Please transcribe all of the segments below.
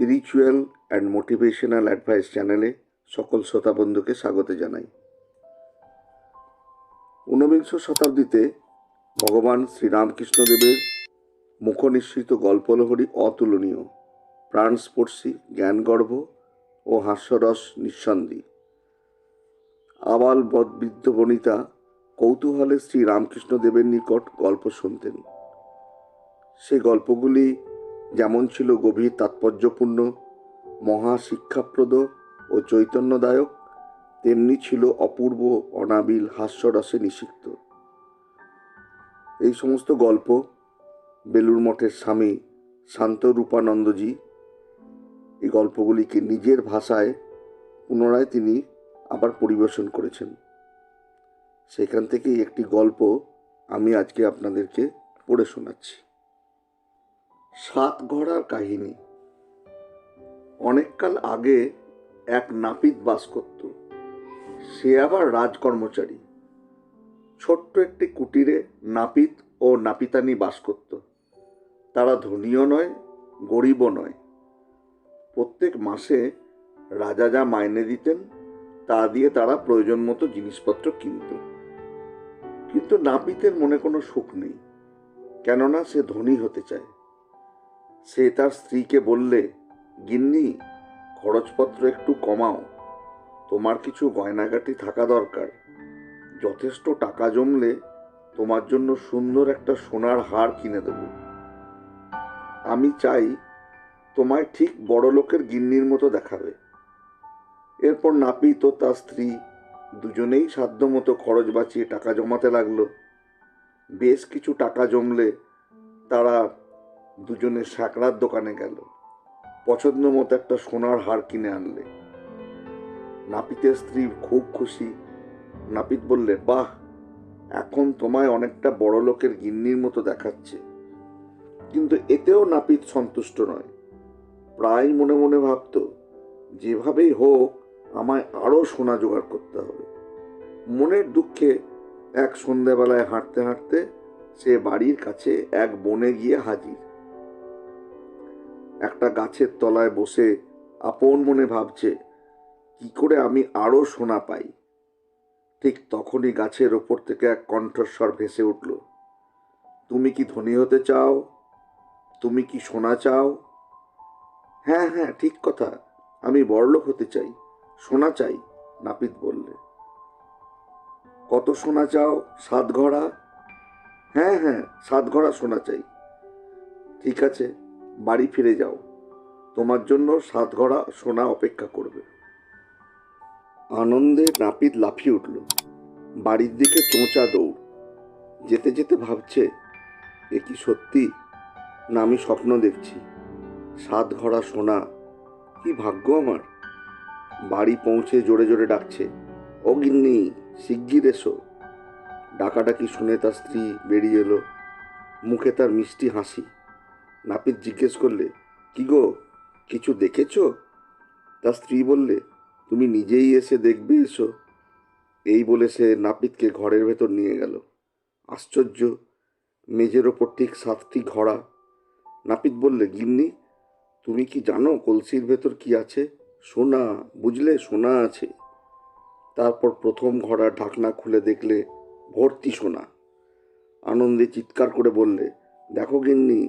Spiritual and motivational advice চ্যানেলে সকল শ্রোতা বন্ধুকে স্বাগত জানাই। ঊনবিংশ শতাব্দীতে ভগবান শ্রীরামকৃষ্ণদেবের মুখনিসৃত গল্পলহরী অতুলনীয়, প্রাণস্পর্শী, জ্ঞানগর্ভ ও হাস্যরস নিঃসন্দি আবাল বদ- বৃদ্ধ বনিতা কৌতূহলে শ্রী রামকৃষ্ণদেবের নিকট গল্প শুনতেন। সে গল্পগুলি যেমন ছিল গভীর তাৎপর্যপূর্ণ মহা শিক্ষাপ্রদ ও চৈতন্যদায়ক, তেমনি ছিল অপূর্ব, অনাবিল হাস্যরসে নিষিক্ত। এই সমস্ত গল্প বেলুর মঠের স্বামী শান্ত রূপানন্দজি এই গল্পগুলিকে নিজের ভাষায় পুনরায় তিনি আবার পরিবেশন করেছেন। সেখান থেকেই একটি গল্প আমি আজকে আপনাদেরকে পড়ে শোনাচ্ছি। সাত ঘোড়ার কাহিনী। অনেককাল আগে এক নাপিত বাস করত। সে আবার রাজকর্মচারী ছোট্ট একটি কুটিরে নাপিত ও নাপিতানি বাস করত। তারা ধনীও নয়, গরিবও নয়। প্রত্যেক মাসে রাজা যা মাইনে দিতেন, তা দিয়ে তারা প্রয়োজন মতো জিনিসপত্র কিনত। কিন্তু নাপিতের মনে কোনো সুখ নেই, কেননা সে ধনী হতে চায়। সে তার স্ত্রীকে বললে, গিন্নি, খরচপত্র একটু কমাও। তোমার কিছু গয়নাগাটি থাকা দরকার। যথেষ্ট টাকা জমলে তোমার জন্য সুন্দর একটা সোনার হার কিনে দেব। আমি চাই তোমায় ঠিক বড় লোকের গিন্নির মতো দেখাবে। এরপর নাপিত ও তার স্ত্রী দুজনেই সাধ্য মতো খরচ বাঁচিয়ে টাকা জমাতে লাগল। বেশ কিছু টাকা জমলে তারা দুজনে সাঁকড়ার দোকানে গেল। পছন্দ মতো একটা সোনার হার কিনে আনলে। নাপিতের স্ত্রী খুব খুশি। নাপিত বললে, বাহ, এখন তোমায় অনেকটা বড় লোকের গিন্নির মতো দেখাচ্ছে। কিন্তু এতেও নাপিত সন্তুষ্ট নয়। প্রায় মনে মনে ভাবতো, যেভাবেই হোক, আমায় আরও সোনা জোগাড় করতে হবে। মনের দুঃখে এক সন্ধ্যাবেলায় হাঁটতে হাঁটতে সে বাড়ির কাছে এক বনে গিয়ে হাজির। একটা গাছের তলায় বসে আপন মনে ভাবছে, কি করে আমি আরও সোনা পাই? ঠিক তখনই গাছের ওপর থেকে এক কণ্ঠস্বর ভেসে উঠল, তুমি কি ধনী হতে চাও? তুমি কি সোনা চাও? হ্যাঁ হ্যাঁ ঠিক কথা, আমি বড়লোক হতে চাই, সোনা চাই, নাপিত বললে। কত সোনা চাও? সাত ঘোড়া? হ্যাঁ হ্যাঁ সাত ঘোড়া সোনা চাই। ঠিক আছে বাড়ি ফিরে যাও। তোমার জন্য সাত ঘোড়া সোনা অপেক্ষা করবে। আনন্দে নাপিত লাফিয়ে উঠল। বাড়ির দিকে চোঁচা দৌড়। যেতে যেতে ভাবছে, এ কি সত্যি? না, আমি স্বপ্ন দেখছি। সাত ঘোড়া সোনা, কি ভাগ্য আমার? বাড়ি পৌঁছে জোরে জোরে ডাকছে, ও গিন্নি, শিগগির এসো। ডাকাডাকি শুনে তার স্ত্রী বেরিয়ে এলো। মুখে তার মিষ্টি হাসি। নাপিত জিজ্ঞেস করলে, কি গো, কিছু দেখেছ? তার স্ত্রী বললে, তুমি নিজেই এসে দেখবে এসো। এই বলে সে নাপিতকে ঘরের ভেতর নিয়ে গেল। আশ্চর্য, মেঝের ওপর ঠিক সাতটি ঘোড়া। নাপিত বললে, গিন্নি, তুমি কি জানো কলসির ভেতর কি আছে? সোনা, বুঝলে সোনা আছে। তারপর প্রথম ঘোড়ার ঢাকনা খুলে দেখলে, ভর্তি সোনা। আনন্দে চিৎকার করে বললে, দেখো গিন্নি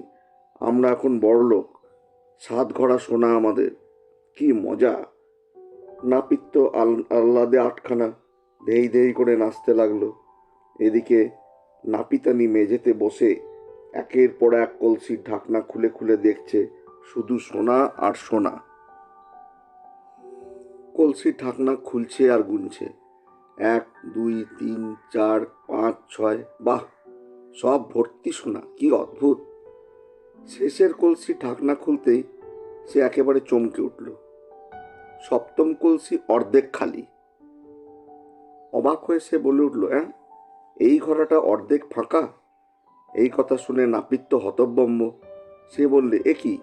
আমরা এখন বড় লোক সাত ঘোড়া সোনা আমাদের। কি মজা। নাপিত তো আল- আহ্লাদে আটখানা ধেই ধেই করে নাচতে লাগল। এদিকে নাপিতানি মেঝেতে বসে একের পর এক কলসির ঢাকনা খুলে খুলে দেখছে শুধু সোনা আর সোনা। কলসির ঢাকনা খুলছে আর গুনছে। এক, দুই, তিন, চার, পাঁচ, ছয়, বাহ! সব ভর্তি সোনা, কি অদ্ভুত! শেষের কলসি ঢাকনা খুলতেই সে একেবারে চমকে উঠল। সপ্তম কলসি অর্ধেক খালি। অবাক হয়ে সে বলে উঠল হ্যাঁ এই ঘোড়াটা অর্ধেক ফাঁকা? এই কথা শুনে নাপিত তো হতব্যম্ব সে বললে, এ কি?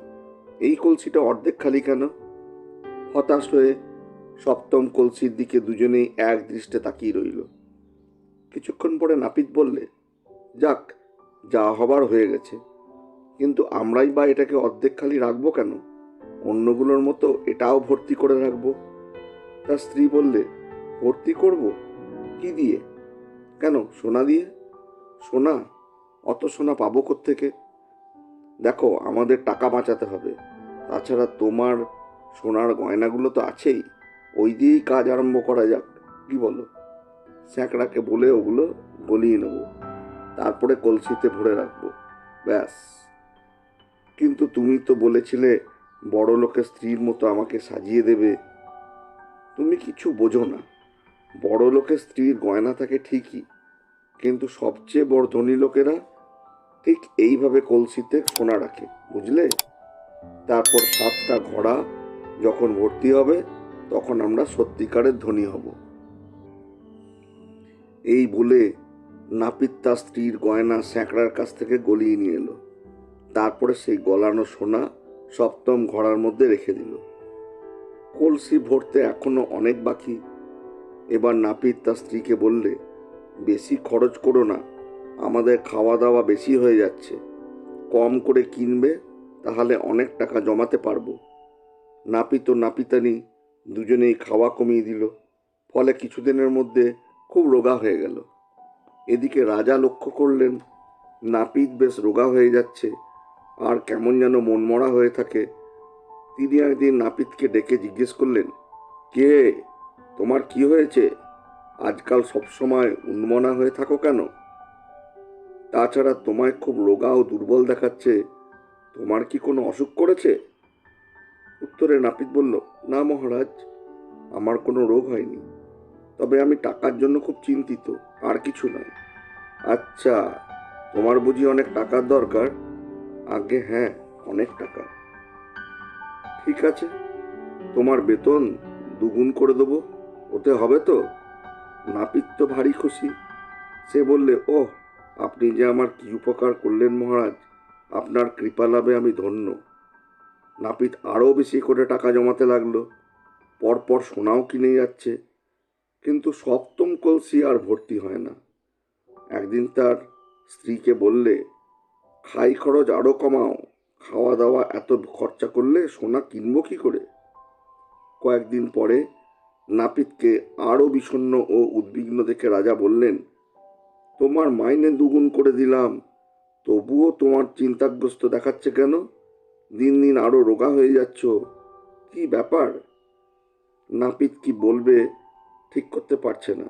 এই কলসিটা অর্ধেক খালি কেন? হতাশ হয়ে সপ্তম কলসির দিকে দুজনেই এক দৃষ্টে তাকিয়ে রইল। কিছুক্ষণ পরে নাপিত বললে, যাক, যা হবার হয়ে গেছে। কিন্তু আমরাই বা এটাকে অর্ধেক খালি রাখব কেন? অন্যগুলোর মতো এটাও ভর্তি করে রাখব। তার স্ত্রী বললে, ভর্তি করব? কি দিয়ে? কেন, সোনা দিয়ে? সোনা? অত সোনা পাবো থেকে দেখো, আমাদের টাকা বাঁচাতে হবে। তাছাড়া তোমার সোনার গয়নাগুলো তো আছেই। ওই দিয়েই কাজ আরম্ভ করা যাক। কি বলো? স্যাঁকড়াকে বলে ওগুলো গলিয়ে নেব। তারপরে কলসিতে ভরে রাখব। ব্যাস। কিন্তু তুমি তো বলেছিলে বড় লোকের স্ত্রীর মতো আমাকে সাজিয়ে দেবে। তুমি কিছু বোঝো না। বড় লোকের স্ত্রীর গয়না থাকে ঠিকই, কিন্তু সবচেয়ে বড় ধনী লোকেরা ঠিক এইভাবে কলসিতে সোনা রাখে, বুঝলে? তারপর সাতটা ঘোড়া যখন ভর্তি হবে, তখন আমরা সত্যিকারের ধনী হব। এই বলে নাপিত তার স্ত্রীর গয়না স্যাঁকড়ার কাছ থেকে গলিয়ে নিয়ে এলো। তারপরে সেই গলানো সোনা সপ্তম ঘোড়ার মধ্যে রেখে দিল। কলসি ভরতে এখনও অনেক বাকি। এবার নাপিত তার স্ত্রীকে বললে, বেশি খরচ করো না, আমাদের খাওয়া দাওয়া বেশি হয়ে যাচ্ছে। কম করে কিনবে, তাহলে অনেক টাকা জমাতে পারব। নাপিত ও নাপিতানি দুজনেই খাওয়া কমিয়ে দিল। ফলে কিছুদিনের মধ্যে খুব রোগা হয়ে গেল। এদিকে রাজা লক্ষ্য করলেন, নাপিত বেশ রোগা হয়ে যাচ্ছে। আর কেমন যেন মনমরা হয়ে থাকে। তিনি একদিন নাপিতকে ডেকে জিজ্ঞেস করলেন, কে? তোমার কি হয়েছে? আজকাল সবসময় উন্মনা হয়ে থাকো কেন? তাছাড়া তোমায় খুব রোগা ও দুর্বল দেখাচ্ছে। তোমার কি কোনো অসুখ করেছে? উত্তরে নাপিত বলল, না মহারাজ, আমার কোনো রোগ হয়নি। তবে আমি টাকার জন্য খুব চিন্তিত, আর কিছু নয়। আচ্ছা তোমার বুঝি অনেক টাকার দরকার? আগে হ্যাঁ অনেক টাকা। ঠিক আছে, তোমার বেতন দুগুণ করে দেবো, ওতে হবে তো? নাপিত তো ভারী খুশি। সে বললে ও আপনি যে আমার কি উপকার করলেন মহারাজ, আপনার কৃপা লাভে আমি ধন্য। নাপিত আরও বেশি করে টাকা জমাতে লাগল। পরপর সোনাও কিনে যাচ্ছে, কিন্তু সপ্তম কলসি আর ভর্তি হয় না। একদিন তার স্ত্রীকে বললে খাই খরচ আরও কমাও। খাওয়া দাওয়া এত খরচা করলে সোনা কিনবো কি করে? কয়েকদিন পরে নাপিতকে আরও বিষণ্ণ ও উদ্বিগ্ন দেখে রাজা বললেন, তোমার মাইনে দুগুণ করে দিলাম। তবুও তোমার চিন্তাগ্রস্ত দেখাচ্ছে কেন? দিন দিন আরও রোগা হয়ে যাচ্ছ। কি ব্যাপার? নাপিত কি বলবে ঠিক করতে পারছে না।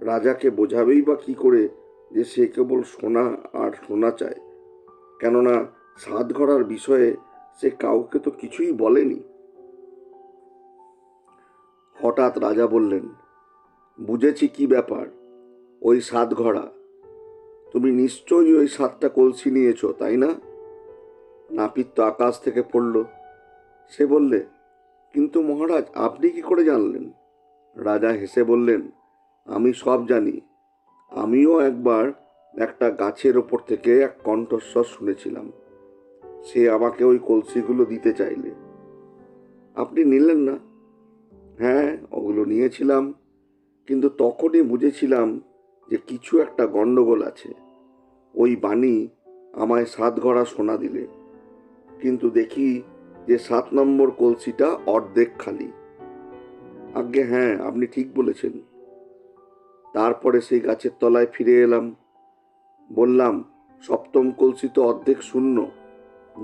রাজাকে বোঝাবেই বা কি করে যে সে কেবল সোনা আর সোনা চায়। কেননা সাত ঘরার বিষয়ে সে কাউকে তো কিছুই বলেনি। হঠাৎ রাজা বললেন, বুঝেছি কি ব্যাপার? ওই সাত ঘোড়া তুমি নিশ্চয়ই ওই সাতটা কলসি নিয়েছ, তাই না? নাপিত তো আকাশ থেকে পড়ল। সে বললে, কিন্তু মহারাজ, আপনি কি করে জানলেন? রাজা হেসে বললেন, আমি সব জানি। আমিও একবার একটা গাছের ওপর থেকে এক কণ্ঠস্বর শুনেছিলাম। সে আমাকে ওই কলসিগুলো দিতে চাইলে। আপনি নিলেন না? হ্যাঁ ওগুলো নিয়েছিলাম, কিন্তু তখনই বুঝেছিলাম যে কিছু একটা গণ্ডগোল আছে। ওই বাণী আমায় সাত ঘড়া সোনা দিলে। কিন্তু দেখি যে সাত নম্বর কলসিটা অর্ধেক খালি। আজ্ঞে হ্যাঁ আপনি ঠিক বলেছেন। তারপরে সেই গাছের তলায় ফিরে এলাম। বললাম, সপ্তম কলসি তো অর্ধেক শূন্য।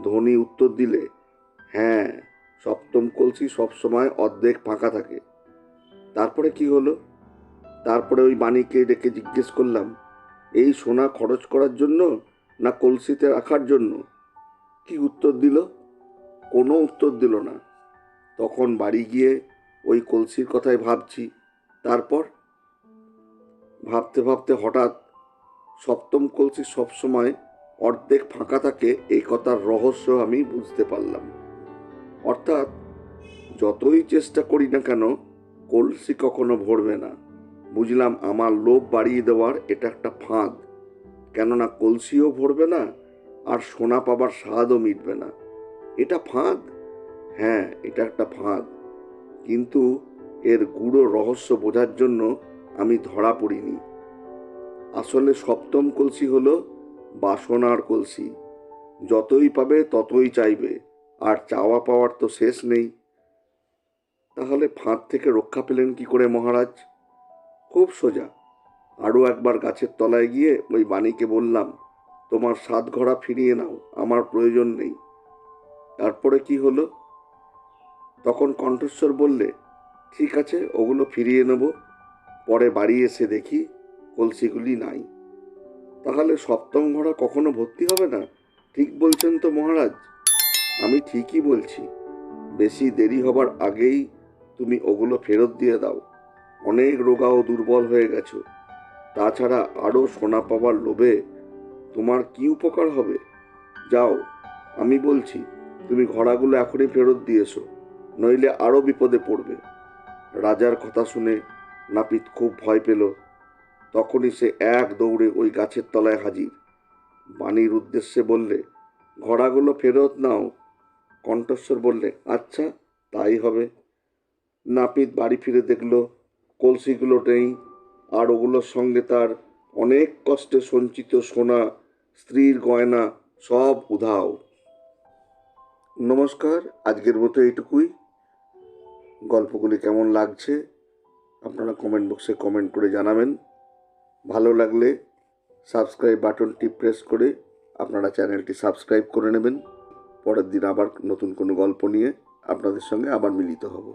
ধনী উত্তর দিলে হ্যাঁ সপ্তম কলসি সবসময় অর্ধেক ফাঁকা থাকে। তারপরে কি হলো? তারপরে ওই বাণীকে ডেকে জিজ্ঞেস করলাম, এই সোনা খরচ করার জন্য না কলসিতে রাখার জন্য? কি উত্তর দিল? কোনো উত্তর দিল না। তখন বাড়ি গিয়ে ওই কলসির কথাই ভাবছি। তারপর? ভাবতে ভাবতে হঠাৎ সপ্তম কলসি সবসময় অর্ধেক ফাঁকা থাকে, এই কথার রহস্য আমি বুঝতে পারলাম। অর্থাৎ, যতই চেষ্টা করি না কেন, কলসি কখনো ভরবে না। বুঝলাম আমার লোভ বাড়িয়ে দেওয়ার এটা একটা ফাঁদ। কেননা কলসিও ভরবে না, আর সোনা পাবার স্বাদও মিটবে না। এটা ফাঁদ? হ্যাঁ এটা একটা ফাঁদ। কিন্তু এর গুঁড়ো রহস্য বোঝার জন্য আমি ধরা পড়িনি। আসলে সপ্তম কলসি হলো বাসনার কলসি। যতই পাবে ততই চাইবে, আর চাওয়া পাওয়ার তো শেষ নেই। তাহলে ফাঁদ থেকে রক্ষা পেলেন কি করে মহারাজ? খুব সোজা। আরও একবার গাছের তলায় গিয়ে ওই বাণীকে বললাম, তোমার সাত ঘোড়া ফিরিয়ে নাও, আমার প্রয়োজন নেই। তারপরে কি হলো? তখন কণ্ঠস্বর বললে, ঠিক আছে, ওগুলো ফিরিয়ে নেব। পরে বাড়ি এসে দেখি কলসিগুলি নাই। তাহলে সপ্তম ঘোড়া কখনো ভর্তি হবে না? ঠিক বলছেন তো মহারাজ। আমি ঠিকই বলছি। বেশি দেরি হবার আগেই তুমি ওগুলো ফেরত দিয়ে দাও। অনেক রোগা ও দুর্বল হয়ে গেছো। তাছাড়া আরও সোনা পাবার লোভে তোমার কি উপকার হবে? যাও, আমি বলছি, তুমি ঘোড়াগুলো এখনই ফেরত দিয়েছ, নইলে আরও বিপদে পড়বে। রাজার কথা শুনে নাপিত খুব ভয় পেল। তখনই সে এক দৌড়ে ওই গাছের তলায় হাজির। বাণীর উদ্দেশ্যে বললে, ঘোড়াগুলো ফেরত নাও। কণ্ঠস্বর বললে আচ্ছা তাই হবে। নাপিত বাড়ি ফিরে দেখল, কলসিগুলো নেই, আর ওগুলোর সঙ্গে তার অনেক কষ্টে সঞ্চিত সোনা, স্ত্রীর গয়না সব উধাও। নমস্কার, আজকের মতো এইটুকুই। গল্পগুলি কেমন লাগছে, আপনারা কমেন্ট বক্সে কমেন্ট করে জানাবেন। ভালো লাগলে সাবস্ক্রাইব বাটনটি প্রেস করে আপনারা চ্যানেলটি সাবস্ক্রাইব করে নেবেন। পরের দিন আবার নতুন কোনো গল্প নিয়ে আপনাদের সঙ্গে আবার মিলিত হব।